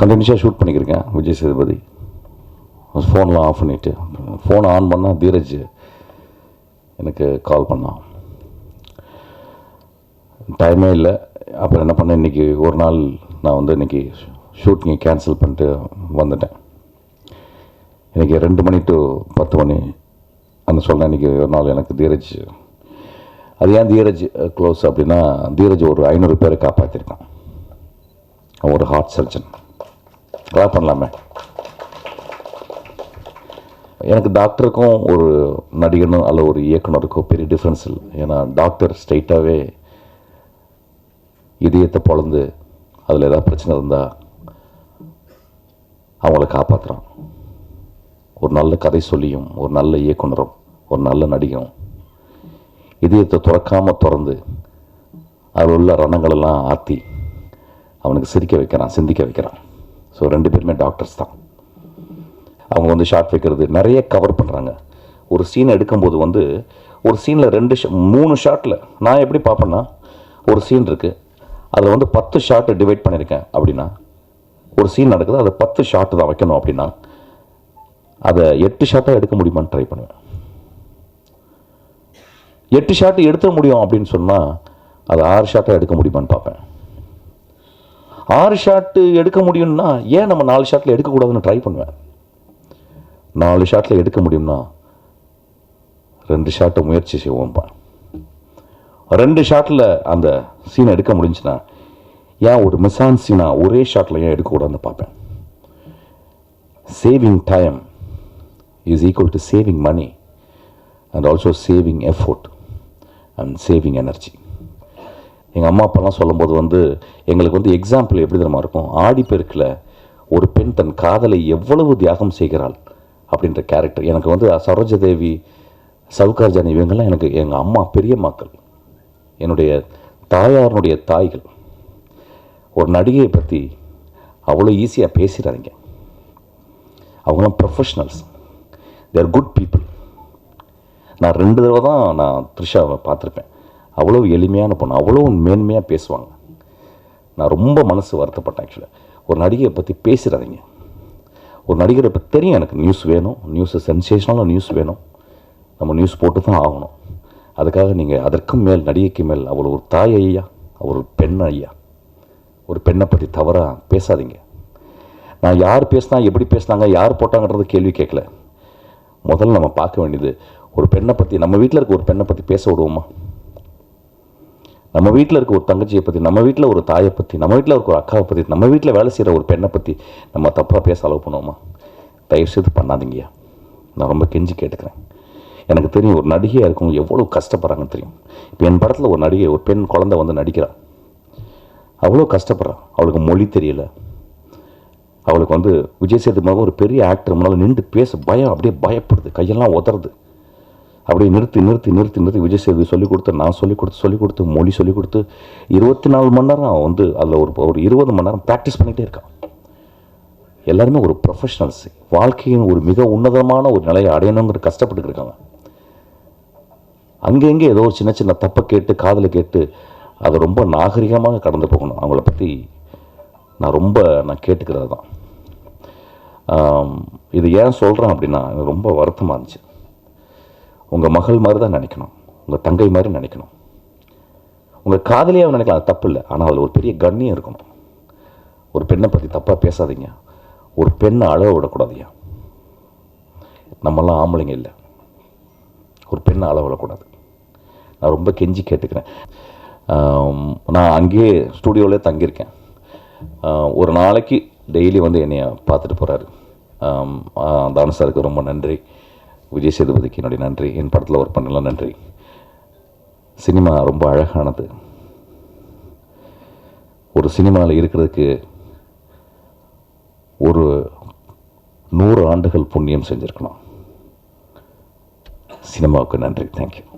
கண்டினியூஸாக ஷூட் பண்ணிக்கிருக்கேன் விஜய் சேதுபதி. ஃபோன்லாம் ஆஃப் பண்ணிவிட்டு ஃபோனை ஆன் பண்ணால் தீரஜ் எனக்கு கால் பண்ணான். டைமே இல்லை. அப்புறம் என்ன பண்ணேன் இன்றைக்கி ஒரு நாள் நான் வந்து இன்றைக்கி ஷூட்டிங்கை கேன்சல் பண்ணிட்டு வந்துட்டேன். இன்றைக்கி ரெண்டு மணி டு பத்து மணி அந்த சொன்னேன் இன்றைக்கி ஒரு நாள் எனக்கு தீரஜ். அது ஏன் தீரஜ் க்ளோஸ் அப்படின்னா தீரஜ் ஒரு ஐநூறு பேரை காப்பாற்றிருக்கான் ஒரு ஹார்ட் சர்ஜன் ட்ரா பண்ணலாமே. எனக்கு டாக்டருக்கும் ஒரு நடிகனும் அல்ல ஒரு இயக்குனருக்கும் பெரிய டிஃப்ரென்ஸ் இல்லை. ஏன்னா டாக்டர் ஸ்ட்ரைட்டாகவே இதயத்தை பொழந்து அதில் ஏதாவது பிரச்சனை இருந்தால் அவங்கள காப்பாற்றுறான் ஒரு நல்ல கதை சொல்லியும் ஒரு நல்ல இயக்குனரும் ஒரு நல்ல நடிகரும் இதயத்தை துறக்காமல் திறந்து அதில் உள்ள ரணங்களெல்லாம் ஆற்றி அவனுக்கு சிரிக்க வைக்கிறான் சிந்திக்க வைக்கிறான். ஸோ ரெண்டு பேருமே டாக்டர்ஸ் தான். அவங்க வந்து ஷார்ட் வைக்கிறது நிறைய கவர் பண்ணுறாங்க ஒரு சீன் எடுக்கும்போது வந்து ஒரு சீனில் ரெண்டு ஷா மூணு ஷாட்டில் நான் எப்படி பார்ப்பேன்னா ஒரு சீன் இருக்குது அதில் வந்து பத்து ஷாட்டு டிவைட் பண்ணியிருக்கேன் அப்படின்னா ஒரு சீன் நடக்குது அதை பத்து ஷாட்டு தான் வைக்கணும் அப்படின்னா அதை எட்டு ஷாட்டாக எடுக்க முடியுமான்னு ட்ரை பண்ணுவேன். எட்டு ஷாட்டு எடுத்துட முடியும் அப்படின்னு சொன்னால் அதை ஆறு ஷாட்டாக எடுக்க முடியுமான்னு பார்ப்பேன். ஆறு ஷாட்டு எடுக்க முடியும்னா ஏன் நம்ம நாலு ஷாட்டில் எடுக்கக்கூடாதுன்னு ட்ரை பண்ணுவேன்? நாலு ஷாட்டில் எடுக்க முடியும்னா ரெண்டு ஷாட்டை முயற்சி செய்வோம்ப்பா ரெண்டு ஷாட்டில் அந்த சீனை எடுக்க முடிஞ்சுன்னா ஏன் ஒரு மிஸ்ஸான் சீனா ஒரே ஷாட்டில் ஏன் எடுக்கக்கூடாதுன்னு பார்ப்பேன். Saving time is equal to saving money and also saving effort and saving energy எங்கள் அம்மா அப்பாலாம் சொல்லும்போது வந்து எங்களுக்கு வந்து எக்ஸாம்பிள் எப்படி தெரியுமா இருக்கும்? ஆடி பெருக்கில் ஒரு பெண் தன் காதலை எவ்வளவு தியாகம் செய்கிறாள் அப்படின்ற கேரக்டர் எனக்கு வந்து சரோஜதேவி சவுகார் ஜானி இவங்கெல்லாம் எனக்கு எங்கள் அம்மா பெரியம்மாக்கள். என்னுடைய தாயாரனுடைய தாய்கள். ஒரு நடிகையை பற்றி அவ்வளோ ஈஸியாக பேசிடாதீங்க. அவங்களாம் ப்ரொஃபஷ்னல்ஸ் தேர் குட் பீப்புள் நான் ரெண்டு தடவை தான் நான் த்ரிஷாவை பார்த்துருப்பேன். அவ்வளோ எளிமையான பொண்ணு அவ்வளோ மேன்மையாக பேசுவாங்க. நான் ரொம்ப மனசு வருத்தப்பட்டேன் ஆக்சுவலாக ஒரு நடிகையை பற்றி பேசிடாதீங்க. ஒரு நடிகரை இப்போ தெரியும் எனக்கு நியூஸ் வேணும் நியூஸ் சென்சேஷனலாக நியூஸ் வேணும். நம்ம நியூஸ் போட்டு தான் ஆகணும். அதுக்காக நீங்கள் அதற்கும் மேல் நடிகைக்கு மேல் அவள் ஒரு தாய் ஐயா அவர் ஒரு பெண் ஐயா ஒரு பெண்ணை பற்றி தவறாக பேசாதீங்க. நான் யார் பேசினா எப்படி பேசினாங்க யார் போட்டாங்கன்றது கேள்வி கேட்கல. முதல்ல நம்ம பார்க்க வேண்டியது ஒரு பெண்ணை பற்றி நம்ம வீட்டில் இருக்க ஒரு பெண்ணை பற்றி பேச விடுவோமா? நம்ம வீட்டில் இருக்க ஒரு தங்கச்சியை பற்றி நம்ம வீட்டில் ஒரு தாயை பற்றி நம்ம வீட்டில் இருக்க ஒரு அக்காவை பற்றி நம்ம வீட்டில் வேலை செய்கிற ஒரு பெண்ணை பற்றி நம்ம தப்பாக பேச அளவு பண்ணுவோமா? தயவுசெய்து பண்ணாதீங்கய்யா. நான் ரொம்ப கெஞ்சி கேட்டுக்கிறேன். எனக்கு தெரியும் ஒரு நடிகையாக இருக்கும் எவ்வளோ கஷ்டப்படுறாங்கன்னு தெரியும். இப்போ என் படத்தில் ஒரு நடிகை ஒரு பெண் குழந்தை வந்து நடிக்கிறாள் அவ்வளோ கஷ்டப்படுறான் அவளுக்கு மொழி தெரியல. அவளுக்கு வந்து விஜய் சேதுமாக ஒரு பெரிய ஆக்டர் முன்னால் நின்று பேச பயம் அப்படியே பயப்படுது. கையெல்லாம் உதறது. அப்படியே நிறுத்தி நிறுத்தி நிறுத்தி நிறுத்தி விஜய் சேதுபதி சொல்லிக் கொடுத்து நான் சொல்லிக் கொடுத்து சொல்லிக் கொடுத்து மொழி சொல்லிக் கொடுத்து இருபத்தி நாலு மணி நேரம் அவன் வந்து அதில் ஒரு ஒரு இருபது மணி நேரம் ப்ராக்டிஸ் பண்ணிகிட்டே இருக்கான். எல்லாருமே ஒரு ப்ரொஃபஷனல்ஸ் வாழ்க்கையின் ஒரு மிக உன்னதமான ஒரு நிலையை அடையணுங்கிற கஷ்டப்பட்டு இருக்காங்க. அங்கங்கே ஏதோ ஒரு சின்ன சின்ன தப்பை கேட்டு காதில் கேட்டு அதை ரொம்ப நாகரிகமாக கடந்து போகணும். அவங்கள பற்றி நான் ரொம்ப நான் கேட்டுக்கிறது தான் இது ஏன் சொல்கிறேன் அப்படின்னா எனக்கு ரொம்ப வருத்தமாக இருந்துச்சு. உங்கள் மகள் மாதிரி தான் நினைக்கணும். உங்கள் தங்கை மாதிரி நினைக்கணும். உங்கள் காதலியாக நினைக்கலாம் அது தப்பு இல்லை ஆனால் அதில் ஒரு பெரிய கண்ணியம் இருக்கணும். ஒரு பெண்ணை பற்றி தப்பாக பேசாதீங்க. ஒரு பெண்ணை அழக விடக்கூடாதுயா நம்மெல்லாம் ஆம்பளைங்க இல்லை. ஒரு பெண்ணை அளவு விடக்கூடாது. நான் ரொம்ப கெஞ்சி கேட்டுக்கிறேன். நான் அங்கேயே ஸ்டூடியோவிலே தங்கியிருக்கேன். ஒரு நாளைக்கு டெய்லி வந்து என்னைய பார்த்துட்டு போகிறாரு தானு சாருக்கு ரொம்ப நன்றி. விஜய் சேதுபதிக்கு என்னுடைய நன்றி என் படத்தில் ஒர்க் பண்ணலாம் நன்றி. சினிமா ரொம்ப அழகானது. ஒரு சினிமாவில் இருக்கிறதுக்கு ஒரு நூறு ஆண்டுகள் புண்ணியம் செஞ்சுருக்கணும். சினிமாவுக்கு நன்றி தேங்க்யூ